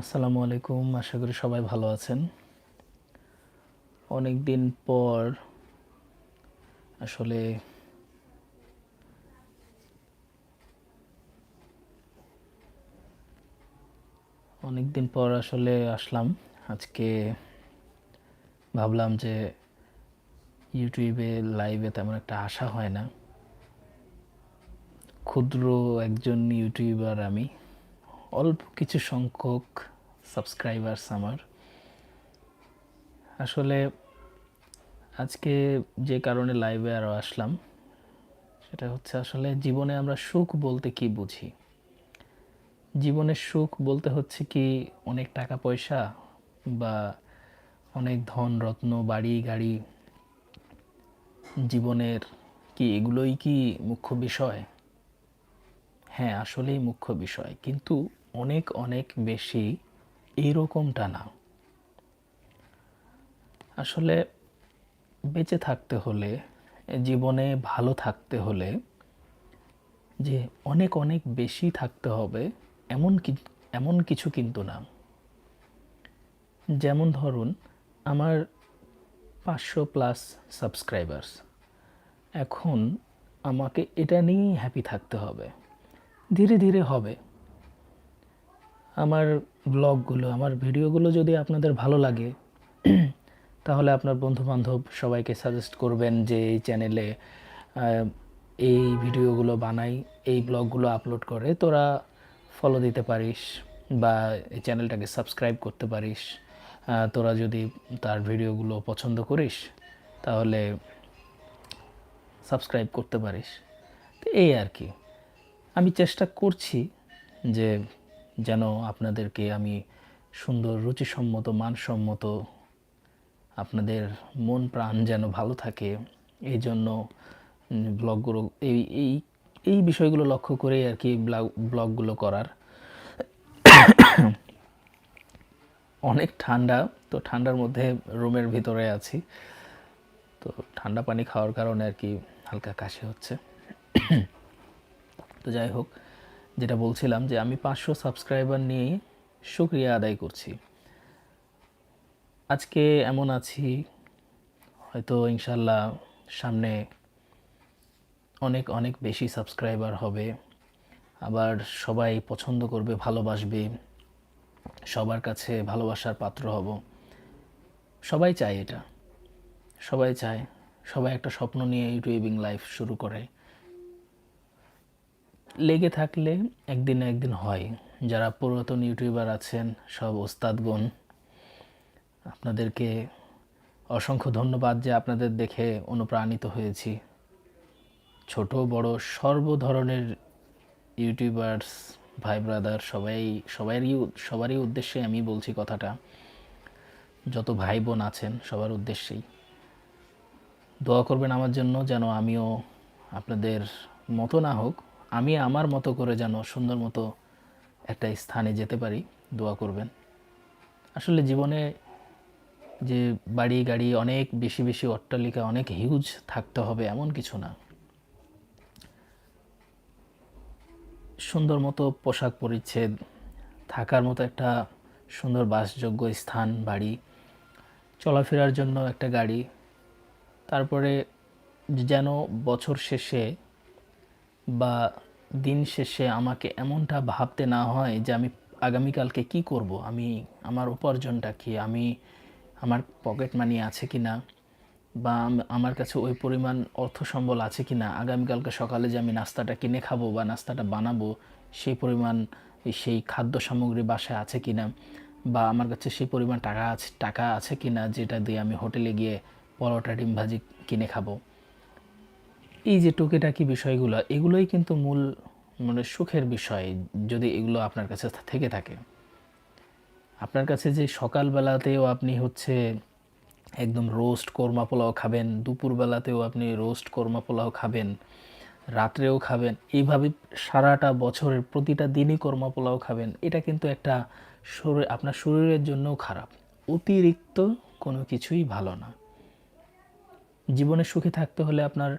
আসসালামু আলাইকুম, আশা করি সবাই ভালো আছেন। অনেক দিন পর আসলে অনেক দিন পর আসলে আসলাম। আজকে ভাবলাম যে ইউটিউবে, লাইভে তেমন একটা আশা হয় না। ক্ষুদ্র একজন ইউটিউবার আমি অল্প কিছু সংখ্যক সাবস্ক্রাইবার্স আমার। আসলে আজকে যে কারণে লাইভে আরও আসলাম, সেটা হচ্ছে আসলে জীবনে আমরা সুখ বলতে কি বুঝি? জীবনের সুখ বলতে হচ্ছে কি অনেক টাকা পয়সা বা অনেক ধন, রত্ন, বাড়ি, গাড়ি, জীবনের কি এগুলোই কি মুখ্য বিষয়? হ্যাঁ আসলেই মুখ্য বিষয়। কিন্তু অনেক অনেক বেশি এইরকমটা না। আসলে বেঁচে থাকতে হলে, জীবনে ভালো থাকতে হলে যে অনেক অনেক বেশি থাকতে হবে, এমন কি, এমন কিছু কিন্তু না। যেমন ধরুন, আমার পাঁচশো প্লাস সাবস্ক্রাইবার্স। এখন আমাকে এটা নিয়েই হ্যাপি থাকতে হবে। ধীরে ধীরে হবে। আমার ব্লগগুলো আমার ভিডিওগুলো যদি আপনাদের ভালো লাগে, তাহলে আপনার বন্ধু বান্ধব সবাইকে সাজেস্ট করবেন যে এই চ্যানেলে এই ভিডিওগুলো বানাই, এই ব্লগগুলো আপলোড করে তোরা ফলো দিতে পারিস বা এই চ্যানেলটাকে সাবস্ক্রাইব করতে পারিস। তোরা যদি তার ভিডিওগুলো পছন্দ করিস, তাহলে সাবস্ক্রাইব করতে পারিস। তো এই আর কি। আমি চেষ্টা করছি যে যেন আপনাদেরকে আমি সুন্দর, রুচিসম্মত, মানসম্মত, আপনাদের মন প্রাণ যেন ভালো থাকে, এই জন্য ব্লগগুলো, এই এই এই বিষয়গুলো লক্ষ্য করেই আর কি ব্লগ- ব্লগগুলো করার। অনেক ঠান্ডা, তো ঠান্ডার মধ্যে রুমের ভিতরে আছি। তো ঠান্ডা পানি খাওয়ার কারণে আর কি হালকা কাশি হচ্ছে। তো যাই হোক যেটা বলছিলাম যে আমি পাঁচশো সাবস্ক্রাইবার নিয়ে শুক্রিয়া আদায় করছি। আজকে এমন আছি, হয়তো ইনশাল্লাহ সামনে অনেক অনেক বেশি সাবস্ক্রাইবার হবে। আবার সবাই পছন্দ করবে, ভালোবাসবে, সবার কাছে ভালোবাসার পাত্র হব। সবাই চায় এটা। সবাই চায়, সবাই একটা স্বপ্ন নিয়ে ইউটিউবিং লাইফ শুরু করে। লেগে থাকলে একদিন না একদিন হয়। যারা পুরাতন ইউটিউবার আছেন, সব ওস্তাদগণ, আপনাদেরকে অসংখ্য ধন্যবাদ যে আপনাদের দেখে অনুপ্রাণিত হয়েছি। ছোট, বড়, সর্ব ধরনের ইউটিউবার্স, ভাই ব্রাদার, সবাই সবারই সবারই উদ্দেশ্যে আমি বলছি কথাটা। যত ভাই বোন আছেন, সবার উদ্দেশ্যেই। দোয়া করবেন আমার জন্য যেন আমিও আপনাদের মতো না হোক আমি আমার মতো করে যেন সুন্দর মতো একটা স্থানে যেতে পারি, দোয়া করবেন। আসলে জীবনে যে বাড়ি গাড়ি অনেক বেশি বেশি অট্টালিকা, অনেক হিউজ থাকতে হবে এমন কিছু না। সুন্দর মতো পোশাক পরিচ্ছেদ, থাকার মতো একটা সুন্দর বাসযোগ্য স্থান, বাড়ি, চলাফেরার জন্য একটা গাড়ি, তারপরে যেন বছর শেষে বা দিন শেষে আমাকে এমনটা ভাবতে না হয় যে আমি আগামীকালকে কি করব? আমি আমার উপার্জনটা কি? আমি আমার পকেট মানি আছে কি না? বা আমার কাছে ওই পরিমাণ অর্থ সম্বল আছে কি না? আগামীকালকে সকালে যে আমি নাস্তাটা কিনে খাব বা নাস্তাটা বানাবো, সেই পরিমাণ সেই খাদ্য সামগ্রী বাসায় আছে কি না? বা আমার কাছে সেই পরিমাণ টাকা আছে টাকা আছে কি না যেটা দিয়ে আমি হোটেলে গিয়ে পরোটা, ডিম ভাজি কিনে খাব? এই যে টুকিটাকি বিষয়গুলো, এগুলোই কিন্তু মূল মানে সুখের বিষয় যদি এগুলো আপনার কাছে থেকে থাকে। আপনার কাছে যে সকালবেলাতেও আপনি হচ্ছে একদম রোস্ট কোরমা পোলাও খাবেন, দুপুরবেলাতেও আপনি রোস্ট কোরমা পোলাও খাবেন, রাত্রেও খাবেন, এইভাবে সারাটা বছরের প্রতিটা দিনই কোরমা পোলাও খাবেন, এটা কিন্তু একটা শরীর, আপনার শরীরের জন্যও খারাপ। অতিরিক্ত কোনো কিছুই ভালো না। জীবনে সুখী থাকতে হলে আপনার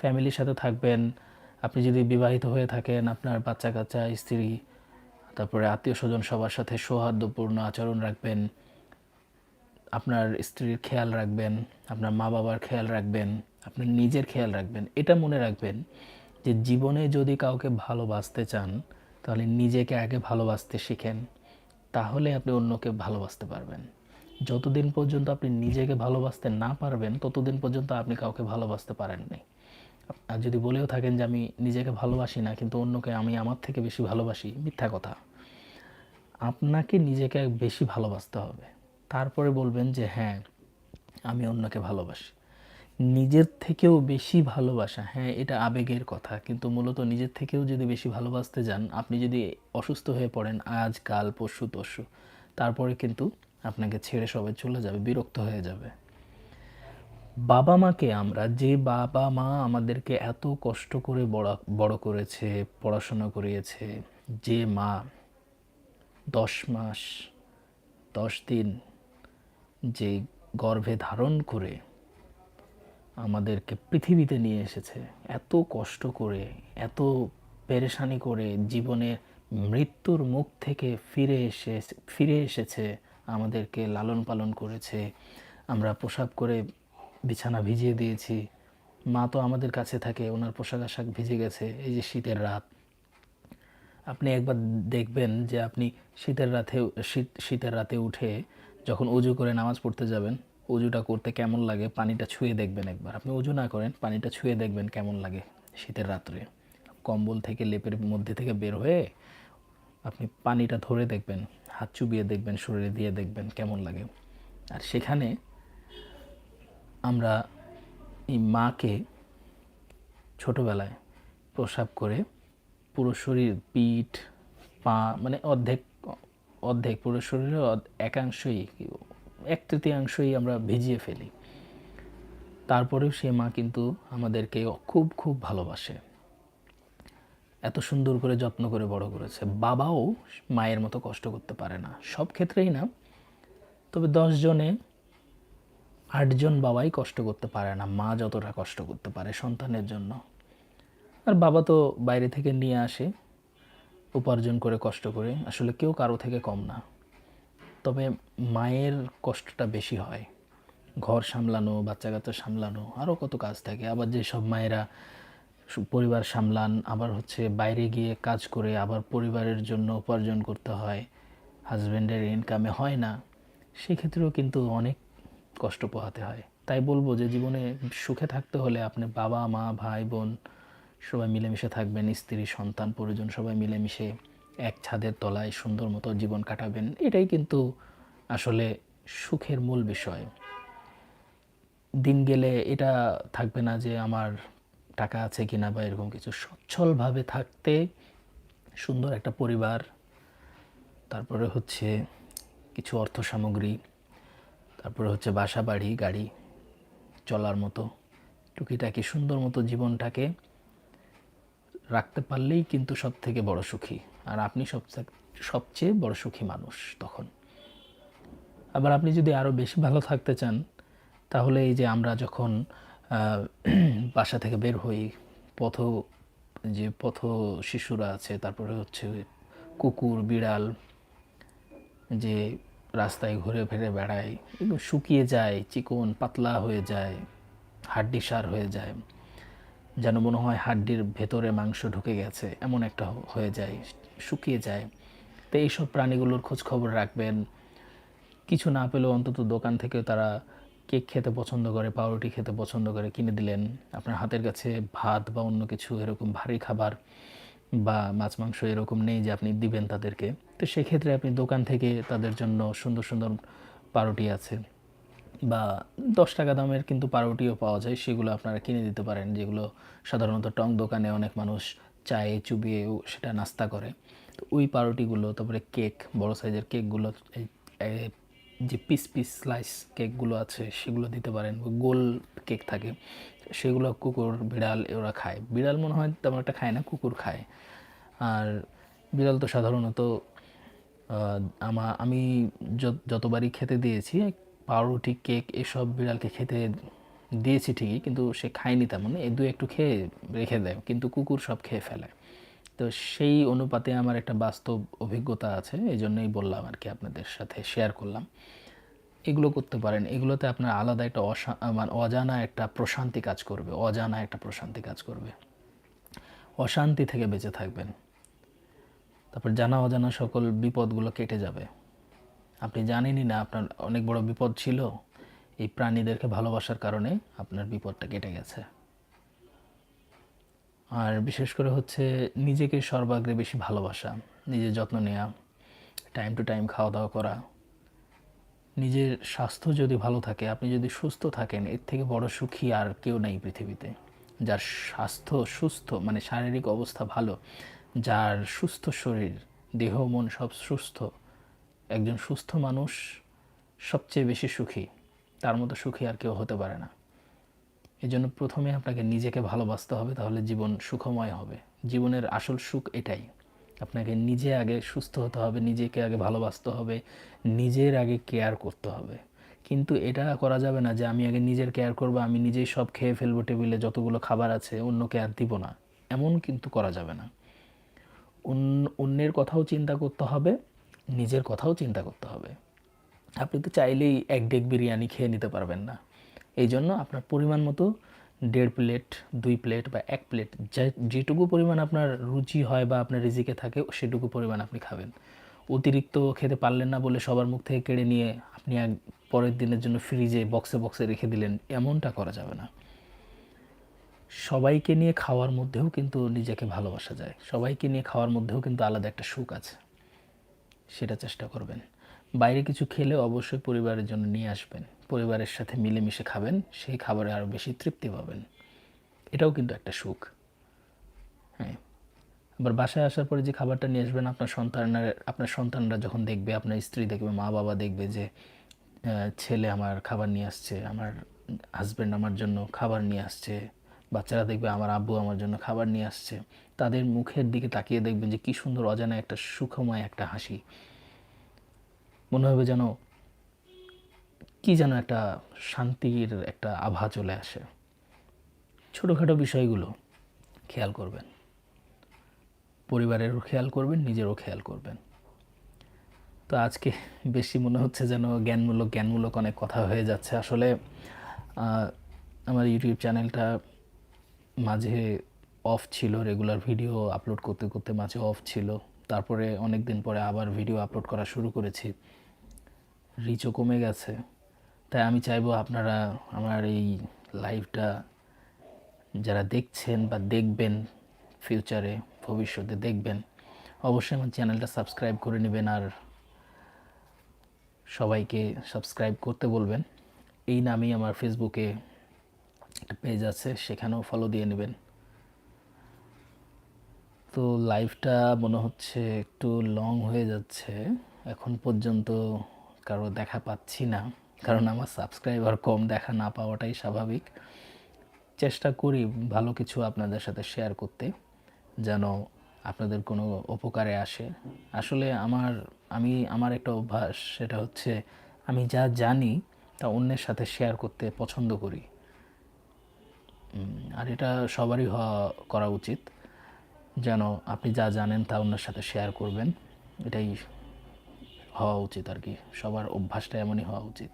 ফ্যামিলির সাথে থাকবেন, আপনি যদি বিবাহিত হয়ে থাকেন, আপনার বাচ্চা কাচ্চা স্ত্রী, তারপরে আত্মীয় স্বজন সবার সাথে সৌহার্দ্যপূর্ণ আচরণ রাখবেন, আপনার স্ত্রীর খেয়াল রাখবেন, আপনার মা বাবার খেয়াল রাখবেন, আপনার নিজের খেয়াল রাখবেন, এটা মনে রাখবেন যে জীবনে যদি কাউকে ভালোবাসতে চান, তাহলে নিজেকে আগে ভালোবাসতে শিখেন, তাহলে আপনি অন্যকে ভালোবাসতে পারবেন। যতদিন পর্যন্ত আপনি নিজেকে ভালোবাসতে না পারবেন, ততদিন পর্যন্ত আপনি কাউকে ভালোবাসতে পারেননি। আর যদি বলেও থাকেন যে আমি নিজেকে ভালোবাসি না, কিন্তু অন্যকে আমি আমার থেকে বেশি ভালোবাসি, মিথ্যা কথা। আপনাকে নিজেকে বেশি ভালোবাসতে হবে। তারপরে বলবেন যে হ্যাঁ আমি অন্যকে ভালোবাসি। নিজের থেকেও বেশি ভালোবাসা হ্যাঁ এটা আবেগের কথা। কিন্তু মূলত নিজের থেকেও যদি বেশি ভালোবাসতে যান, আপনি যদি অসুস্থ হয়ে পড়েন আজ, কাল, পরশু, তরশু, তারপরে কিন্তু আপনাকে ছেড়ে সবাই চলে যাবে, বিরক্ত হয়ে যাবে। বাবা মাকে আমরা, যে বাবা মা আমাদেরকে এত কষ্ট করে বড় বড় করেছে, পড়াশোনা করিয়েছে, যে মা দশ মাস, দশ দিন যে গর্ভে ধারণ করে আমাদেরকে পৃথিবীতে নিয়ে এসেছে, এত কষ্ট করে, এত পেরেশানি করে জীবনে মৃত্যুর মুখ থেকে ফিরে এসে, ফিরে এসেছে, আমাদেরকে লালন পালন করেছে, আমরা পোশাক করে বিছানা ভিজিয়ে দিয়েছি। মা তো আমাদের কাছে থাকে, ওনার পোশাক আশাক ভিজে গেছে, এই যে শীতের রাত। আপনি একবার দেখবেন যে আপনি শীতের রাতে, শীত, শীতের রাতে উঠে যখন উজু করে নামাজ পড়তে যাবেন, উজুটা করতে কেমন লাগে পানিটা ছুঁয়ে দেখবেন একবার। আপনি উজু না করেন, পানিটা ছুঁয়ে দেখবেন কেমন লাগে শীতের রাত্রে। কম্বল থেকে লেপের মধ্যে থেকে বের হয়ে আপনি পানিটা ধরে দেখবেন, হাত চুবিয়ে দেখবেন, শরীরে দিয়ে দেখবেন কেমন লাগে। আর সেখানে আমরা এই মাকে ছোটোবেলায় প্রসাব করে পুরো শরীর, পিঠ, পা মানে অর্ধেক অর্ধেক পুরো শরীরের একাংশই এক তৃতীয়াংশই আমরা ভিজিয়ে ফেলি। তারপরেও সে মা কিন্তু আমাদেরকে খুব খুব ভালোবাসে। এত সুন্দর করে যত্ন করে বড় করেছে। বাবাও মায়ের মতো কষ্ট করতে পারে না। সব ক্ষেত্রেই না। তবে দশ জনে আটজন বাবাই কষ্ট করতে পারে না, মা যতটা কষ্ট করতে পারে সন্তানের জন্য। আর বাবা তো বাইরে থেকে নিয়ে আসে, উপার্জন করে, কষ্ট করে। আসলে কেউ কারও থেকে কম না। তবে মায়ের কষ্টটা বেশি হয়। ঘর সামলানো বাচ্চা কাচ্চা সামলানো আরও কত কাজ থাকে। আবার যেসব মায়েরা পরিবার সামলান, আবার হচ্ছে বাইরে গিয়ে কাজ করে, আবার পরিবারের জন্য উপার্জন করতে হয় হাজব্যান্ডের ইনকামে হয় না, সেক্ষেত্রেও কিন্তু অনেক কষ্ট পোহাতে হয়। তাই বলব যে জীবনে সুখে থাকতে হলে আপনি বাবা, মা, ভাই, বোন সবাই মিলেমিশে থাকবেন, স্ত্রী, সন্তান, পরিজন সবাই মিলেমিশে এক ছাদের তলায় সুন্দর মতো জীবন কাটাবেন। এটাই কিন্তু আসলে সুখের মূল বিষয়। দিন গেলে এটা থাকবে না যে আমার টাকা আছে কিনা বা এরকম কিছু। সচ্ছলভাবে থাকতে সুন্দর একটা পরিবার, তারপরে হচ্ছে কিছু অর্থ সামগ্রী তারপরে হচ্ছে বাসা বাড়ি গাড়ি চলার মতো, টুকিটাকি সুন্দর মতো জীবনটাকে রাখতে পারলেই কিন্তু সব থেকে বড় সুখী। আর আপনি সবচেয়ে সবচেয়ে বড় সুখী মানুষ তখন। আবার আপনি যদি আরও বেশি ভালো থাকতে চান, তাহলে এই যে আমরা যখন বাসা থেকে বের হই, পথ, যে পথ শিশুরা আছে, তারপরে হচ্ছে কুকুর, বিড়াল, যে রাস্তায় ঘুরে ফিরে বেড়ায়, এগুলো শুকিয়ে যায়, চিকন, পাতলা হয়ে যায়, হাড্ডি সার হয়ে যায়। যেন মনে হয় হাড্ডির ভেতরে মাংস ঢুকে গেছে, এমন একটা হয়ে যায়, শুকিয়ে যায়। তো এইসব প্রাণীগুলোর খোঁজ খবর রাখবেন। কিছু না পেলেও অন্তত দোকান থেকে তারা কেক খেতে পছন্দ করে, পাউরুটি খেতে পছন্দ করে কিনে দিলেন। আপনার হাতের কাছে ভাত বা অন্য কিছু এরকম ভারী খাবার বা মাছ, মাংস এরকম নেই যে আপনি দিবেন তাদেরকে। তো সেক্ষেত্রে আপনি দোকান থেকে তাদের জন্য সুন্দর সুন্দর পাউরুটি আছে বা দশ টাকা দামের কিন্তু পাউরুটিও পাওয়া যায়। সেগুলো আপনারা কিনে দিতে পারেন, যেগুলো সাধারণত টং দোকানে অনেক মানুষ চায়ে চুবিয়েও সেটা নাস্তা করে। তো ওই পাউরুটিগুলো, তারপরে কেক, বড় সাইজের কেকগুলো যে পিস পিস স্লাইস কেকগুলো আছে, সেগুলো দিতে পারেন। গোল কেক থাকে, সেগুলো কুকুর, বিড়াল ওরা খায়। বিড়াল মনে হয় তেমন একটা খায় না, কুকুর খায়। আর বিড়াল তো সাধারণত আমা, আমি যত- যতবারই খেতে দিয়েছি, পাউরুটি, কেক এসব বিড়ালকে খেতে দিয়েছি ঠিকই, কিন্তু সে খায়নি তেমন। এই দু একটু খেয়ে রেখে দেয়, কিন্তু কুকুর সব খেয়ে ফেলে। তো সেই অনুপাতে আমার একটা বাস্তব অভিজ্ঞতা আছে এই জন্যই বললাম আর কি আপনাদের সাথে শেয়ার করলাম। এগুলো করতে পারেন, এগুলোতে আপনার আলাদা একটা অশা মানে অজানা একটা প্রশান্তি কাজ করবে, অজানা একটা প্রশান্তি কাজ করবে। অশান্তি থেকে বেঁচে থাকবেন। তারপর জানা অজানা সকল বিপদগুলো কেটে যাবে। আপনি জানেনই না আপনার অনেক বড় বিপদ ছিল, এই প্রাণীদেরকে ভালোবাসার কারণে আপনার বিপদটা কেটে গেছে। আর বিশেষ করে হচ্ছে নিজেকে সর্বাগ্রে বেশি ভালোবাসা, নিজের যত্ন নেওয়া টাইম টু টাইম খাওয়া দাওয়া করা। নিজের স্বাস্থ্য যদি ভালো থাকে, আপনি যদি সুস্থ থাকেন, এর থেকে বড় সুখী আর কেউ নেই পৃথিবীতে। যার স্বাস্থ্য সুস্থ মানে শারীরিক অবস্থা ভালো, যার সুস্থ শরীর, দেহ, মন সব সুস্থ, একজন সুস্থ মানুষ সবচেয়ে বেশি সুখী। তার মতো সুখী আর কেউ হতে পারে না। এই জন্য প্রথমে আপনাকে নিজেকে ভালোবাসতে হবে, তাহলে জীবন সুখময় হবে। জীবনের আসল সুখ এটাই। আপনাকে নিজে আগে সুস্থ হতে হবে, নিজেকে আগে ভালোবাসতে হবে, নিজের আগে কেয়ার করতে হবে। কিন্তু এটা করা যাবে না যে আমি আগে নিজের কেয়ার করব, আমি নিজেই সব খেয়ে ফেলব টেবিলে যতগুলো খাবার আছে, অন্যকে আর দিব না। এমন কিন্তু করা যাবে না। অন্য- অন্যের কথাও চিন্তা করতে হবে, নিজের কথাও চিন্তা করতে হবে। আপনি তো চাইলেই এক ডেক বিরিয়ানি খেয়ে নিতে পারবেন না। এই জন্য আপনার পরিমাণ মতো দেড় প্লেট, দুই প্লেট বা এক প্লেট যেটুকু পরিমাণ আপনার রুচি হয় বা আপনার রিজিকে থাকে, সেটুকু পরিমাণ আপনি খাবেন। অতিরিক্ত খেতে পারলেন না বলে সবার মুখ থেকে কেড়ে নিয়ে আপনি এক পরের দিনের জন্য ফ্রিজে বক্সে বক্সে রেখে দিলেন, এমনটা করা যাবে না। সবাইকে নিয়ে খাওয়ার মধ্যেও কিন্তু নিজেকে ভালোবাসা যায়। সবাইকে নিয়ে খাওয়ার মধ্যেও কিন্তু আলাদা একটা সুখ আছে। সেটা চেষ্টা করবেন। বাইরে কিছু খেলে অবশ্যই পরিবারের জন্য নিয়ে আসবেন। পরিবারের সাথে মিলেমিশে খাবেন, সেই খাবারে আরও বেশি তৃপ্তি পাবেন। এটাও কিন্তু একটা সুখ। হ্যাঁ। আবার বাসায় আসার পরে যে খাবারটা নিয়ে আসবেন, আপনার সন্তানরা আপনার সন্তানরা যখন দেখবে, আপনার স্ত্রী দেখবে, মা বাবা দেখবে যে ছেলে আমার খাবার নিয়ে আসছে, আমার হাজব্যান্ড আমার জন্য খাবার নিয়ে আসছে, বাচ্চারা দেখবে আমার আব্বু আমার জন্য খাবার নিয়ে আসছে, তাদের মুখের দিকে তাকিয়ে দেখবেন যে কী সুন্দর অজানা একটা সুখময় একটা হাসি। মনে হবে যেন কি যেন একটা শান্তির একটা আভা চলে আসে। ছোটোখাটো বিষয়গুলো খেয়াল করবেন। পরিবারেরও খেয়াল করবেন, নিজেরও খেয়াল করবেন। তো আজকে বেশি মনে হচ্ছে যেন জ্ঞানমূলক জ্ঞানমূলক অনেক কথা হয়ে যাচ্ছে। আসলে আমার ইউটিউব চ্যানেলটা মাঝে অফ ছিল, রেগুলার ভিডিও আপলোড করতে করতে মাঝে অফ ছিল। তারপরে অনেক দিন পরে আবার ভিডিও আপলোড করা শুরু করেছি। রিচও কমে গেছে। তাই আমি চাইব আপনারা আমার এই লাইভটা যারা দেখছেন বা দেখবেন ফিউচারে ভবিষ্যতে দেখবেন, অবশ্যই আমার চ্যানেলটা সাবস্ক্রাইব করে নেবেন আর সবাইকে সাবস্ক্রাইব করতে বলবেন। এই নামেই আমার ফেসবুকে একটা পেজ আছে, সেখানেও ফলো দিয়ে নেবেন। তো লাইভটা মনে হচ্ছে একটু লং হয়ে যাচ্ছে। এখন পর্যন্ত কারও দেখা পাচ্ছি না। কারণ আমার সাবস্ক্রাইবার কম দেখা না পাওয়াটাই স্বাভাবিক। চেষ্টা করি ভালো কিছু আপনাদের সাথে শেয়ার করতে, যেন আপনাদের কোনো উপকারে আসে। আসলে আমার, আমি, আমার একটা অভ্যাস, সেটা হচ্ছে আমি যা জানি তা অন্যের সাথে শেয়ার করতে পছন্দ করি। আর এটা সবারই হওয়া, করা উচিত। যেন আপনি যা জানেন তা অন্যের সাথে শেয়ার করবেন। এটাই হওয়া উচিত আর কি, সবার অভ্যাসটা এমনই হওয়া উচিত।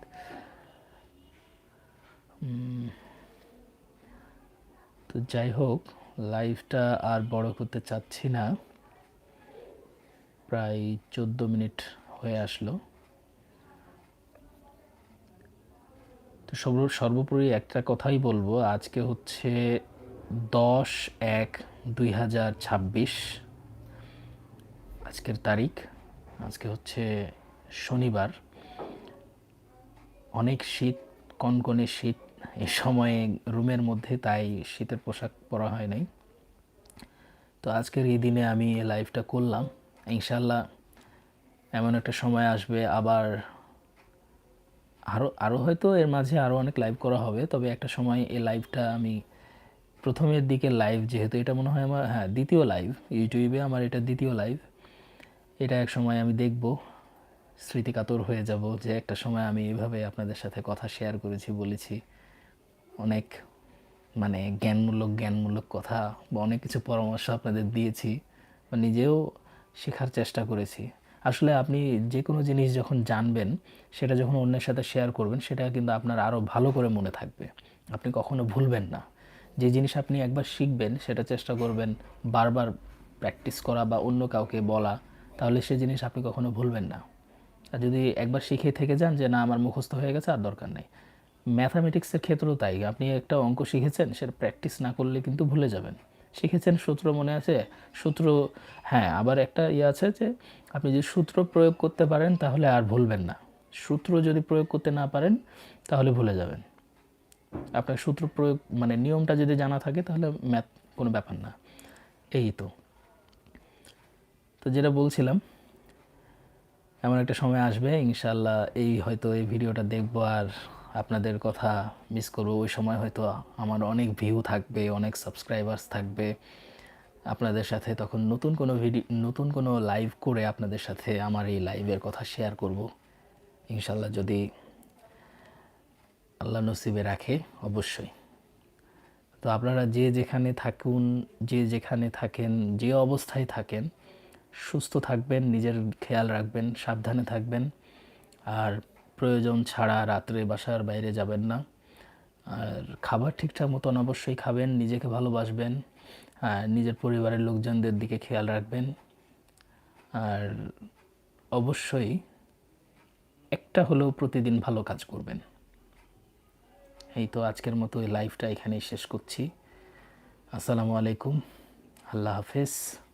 তো যাই হোক লাইভটা আর বড় করতে চাচ্ছি না। প্রায় চোদ্দ মিনিট হয়ে আসলো। তো সর্ব, সর্বোপরি একটা কথাই বলব, আজকে হচ্ছে দশ এক দুই হাজার ছাব্বিশ, আজকের তারিখ। আজকে হচ্ছে শনিবার। অনেক শীত, কনকনে শীত এই সময়ে রুমের মধ্যে, তাই শীতের পোশাক পরা হয় নাই। তো আজকের এই দিনে আমি এই লাইভটা করলাম। ইনশাল্লাহ এমন একটা সময় আসবে, আবার আরও আরও হয়তো এর মাঝে আরও অনেক লাইভ করা হবে, তবে একটা সময় এই লাইভটা আমি প্রথমের দিকে লাইভ যেহেতু এটা মনে হয় আমার হ্যাঁ দ্বিতীয় লাইভ ইউটিউবে আমার এটা দ্বিতীয় লাইভ এটা এক সময় আমি দেখব, স্মৃতিকাতর হয়ে যাব যে একটা সময় আমি এভাবে আপনাদের সাথে কথা শেয়ার করেছি, বলেছি। অনেক মানে জ্ঞানমূলক জ্ঞানমূলক কথা বা অনেক কিছু পরামর্শ আপনাদের দিয়েছি বা নিজেও শেখার চেষ্টা করেছি। আসলে আপনি যে কোনো জিনিস যখন জানবেন, সেটা যখন অন্যের সাথে শেয়ার করবেন, সেটা কিন্তু আপনার আরও ভালো করে মনে থাকবে। আপনি কখনো ভুলবেন না। যে জিনিস আপনি একবার শিখবেন, সেটা চেষ্টা করবেন বারবার প্র্যাকটিস করা বা অন্য কাউকে বলা। তাহলে সে জিনিস আপনি কখনো ভুলবেন না। আর যদি একবার শিখে থেকে যান যে, না, আমার মুখস্থ হয়ে গেছে, আর দরকার নেই। ম্যাথামেটিক্সের ক্ষেত্রেও তাই। আপনি একটা অঙ্ক শিখেছেন, সেটা প্র্যাকটিস না করলে কিন্তু ভুলে যাবেন। শিখেছেন, সূত্র মনে আছে? সূত্র হ্যাঁ আবার একটা ইয়ে আছে যে, আপনি যদি সূত্র প্রয়োগ করতে পারেন, তাহলে আর ভুলবেন না। সূত্র যদি প্রয়োগ করতে না পারেন, তাহলে ভুলে যাবেন। আপনার সূত্র প্রয়োগ মানে নিয়মটা যদি জানা থাকে, তাহলে ম্যাথ কোনো ব্যাপার না। এই তো। তো যেটা বলছিলাম, এমন একটা সময় আসবে ইনশাল্লাহ এই হয়তো এই ভিডিওটা দেখব আর আপনাদের কথা মিস করব। ওই সময় হয়তো আমার অনেক ভিউ থাকবে, অনেক সাবস্ক্রাইবার্স থাকবে। আপনাদের সাথে তখন নতুন কোনো ভিডিও নতুন কোনো লাইভ করে আপনাদের সাথে আমার এই লাইভের কথা শেয়ার করব। ইনশাল্লাহ যদি আল্লাহ নসিবে রাখে, অবশ্যই। তো আপনারা যে যেখানে থাকুন, যে যেখানে থাকেন, যে অবস্থায় থাকেন সুস্থ থাকবেন, নিজের খেয়াল রাখবেন, সাবধানে থাকবেন। আর প্রয়োজন ছাড়া রাত্রে বাসার বাইরে যাবেন না। আর খাবার ঠিকঠাক মতন অবশ্যই খাবেন, নিজেকে ভালোবাসবেন, আর নিজের পরিবারের লোকজনদের দিকে খেয়াল রাখবেন। আর অবশ্যই একটা হলেও প্রতিদিন ভালো কাজ করবেন। এই তো আজকের মতো এই লাইভটা এখানেই শেষ করছি। আসসালামু আলাইকুম, আল্লাহ হাফেজ।